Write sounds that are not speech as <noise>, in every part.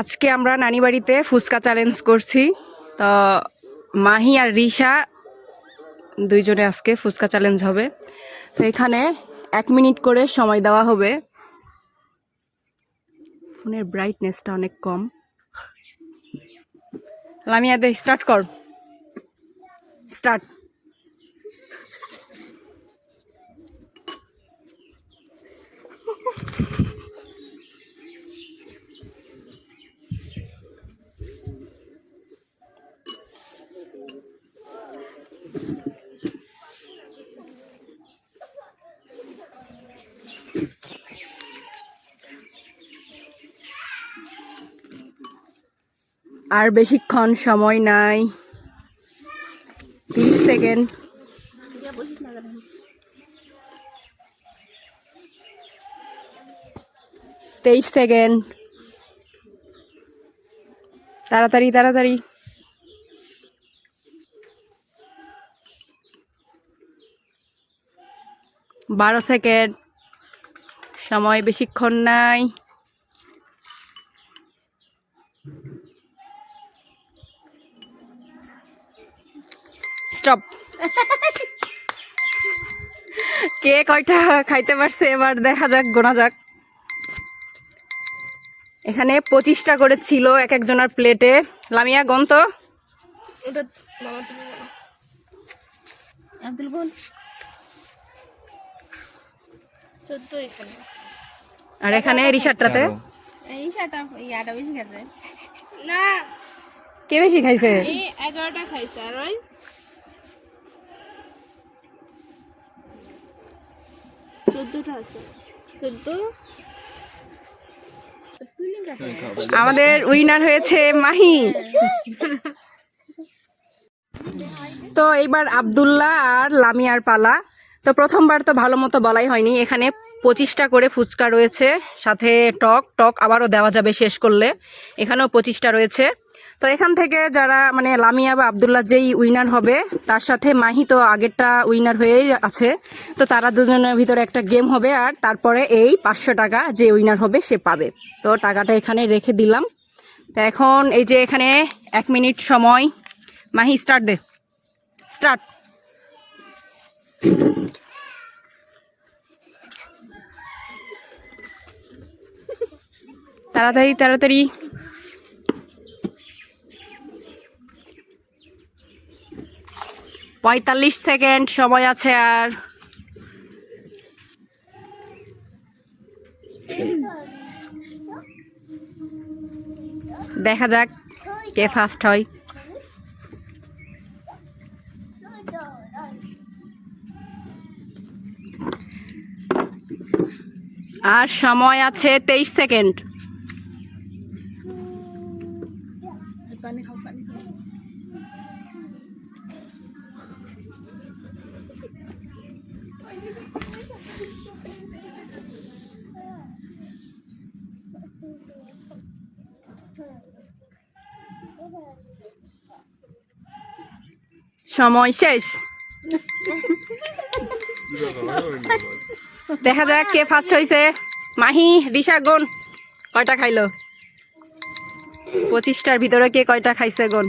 আজকে আমরা নানি বাড়িতে ফুচকা চ্যালেঞ্জ করছি। তো মাহি আর রিশা দুইজনে আজকে ফুচকা চ্যালেঞ্জ হবে। তো এখানে এক মিনিট করে সময় দেওয়া হবে। ফোনের ব্রাইটনেসটা অনেক কম। লামিয়া দে স্টার্ট কর। স্টার্ট আর বেশিক্ষণ সময় নাই। তিরিশ সেকেন্ড। তেইশ সেকেন্ড। তাড়াতাড়ি তাড়াতাড়ি। বারো সেকেন্ড। সময় বেশিক্ষণ নাই। স্টপ <laughs> কে কয়টা খাইতে পারছে এবার দেখা যাক, গোনা যাক। এখানে পঁচিশটা করে ছিল এক একজনের প্লেটে। লামিয়া গন্ত ওটা মামা তুমি বলো। আব্দুল বল চোদ্দ এখানে আর এখানে ইয়াটা বেশি খেতে না। কে বেশি খাইছে? এই খাইছে আর ওই? চোদ্দটা আছে। চোদ্দ? আমাদের উইনার হয়েছে মাহি। তো এইবার আব্দুল্লাহ আর লামিয়ার পালা। তো প্রথমবার তো ভালো মতো বলাই হয়নি। এখানে পঁচিশটা করে ফুচকা রয়েছে, সাথে টক টক আবারও দেওয়া যাবে শেষ করলে। এখানেও পঁচিশটা রয়েছে। তো এখান থেকে যারা মানে লামিয়া বা আবদুল্লাহ যেই উইনার হবে, তার সাথে মাহি তো আগেরটা উইনার হয়েই আছে। তো তারা দুজনের ভিতরে একটা গেম হবে আর তারপরে এই পাঁচশো টাকা যে উইনার হবে সে পাবে। তো টাকাটা এখানে রেখে দিলাম। তো এখন এই যে এখানে এক মিনিট সময়। মাহি স্টার্ট দে। স্টার্ট তাড়াতাড়ি তাড়াতাড়ি। পঁয়তাল্লিশ সেকেন্ড সময় আছে আর। দেখা যাক কে ফার্স্ট হয়। আর সময় আছে তেইশ সেকেন্ড। সময় শেষ। <laughs> দেখা যাক কে ফার্স্ট হয়েছে মাহি রিশা গুন কয়টা খাইলো? পঁচিশটার ভিতরে কে কয়টা খাইছে গুন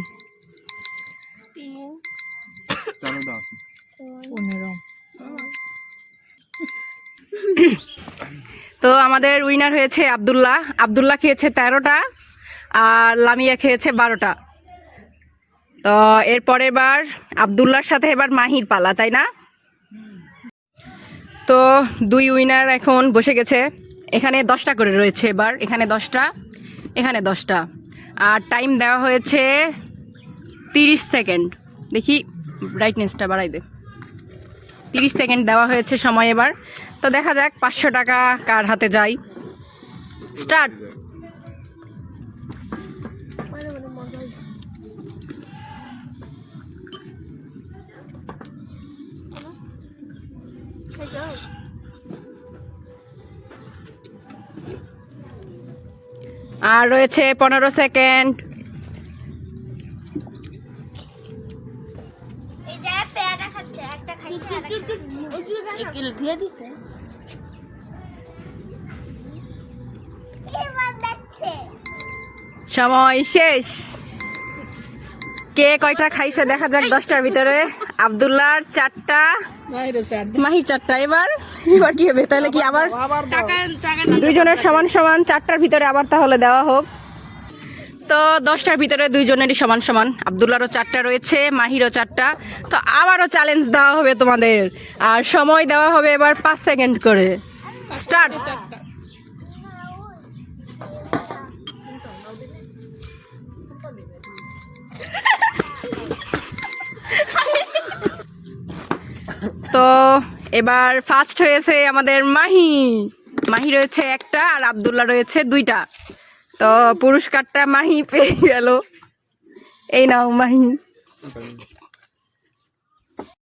তো আমাদের উইনার হয়েছে আব্দুল্লাহ। আব্দুল্লাহ খেয়েছে তেরোটা আর লামিয়া খেয়েছে বারোটা। তো এর পরের বার আব্দুল্লাহর সাথে এবার মাহির পালা তাই না? তো দুই উইনার এখন বসে গেছে। এখানে দশটা করে রয়েছে এবার। এখানে দশটা এখানে দশটা। আর টাইম দেওয়া হয়েছে তিরিশ সেকেন্ড দেখি ব্রাইটনেসটা বাড়াই দে। তিরিশ সেকেন্ড দেওয়া হয়েছে সময় এবার। তো দেখা যাক পাঁচশো টাকা কার হাতে যায়। স্টার্ট আর রয়েছে পনেরো সেকেন্ড। এই যে পেয়ারা খাচ্ছে একটা খাচ্ছে আর একটা একিল দিয়ে দিছে? এবার দেখছে। সময় শেষ। কে কয়টা খাইছে? দেখা যাক দশটার ভিতরে। আবদুল্লাহর চারটা। মাহির চারটা। এবার এবার কি হবে? তাহলে কি আবার দুইজনের সমান সমান চারটার ভিতরে আবার তাহলে দেওয়া হোক। তো দশটার ভিতরে দুইজনেরই সমান সমান। আবদুল্লারও চারটা রয়েছে মাহিরও চারটা। তো আবারও চ্যালেঞ্জ দেওয়া হবে তোমাদের। আর সময় দেওয়া হবে এবার পাঁচ সেকেন্ড করে। স্টার্ট তো এবার ফার্স্ট হয়েছে আমাদের মাহি। মাহি রয়েছে একটা আর আবদুল্লাহ রয়েছে দুইটা। তো পুরস্কারটা মাহি পেয়ে গেল। এই নাও মাহি।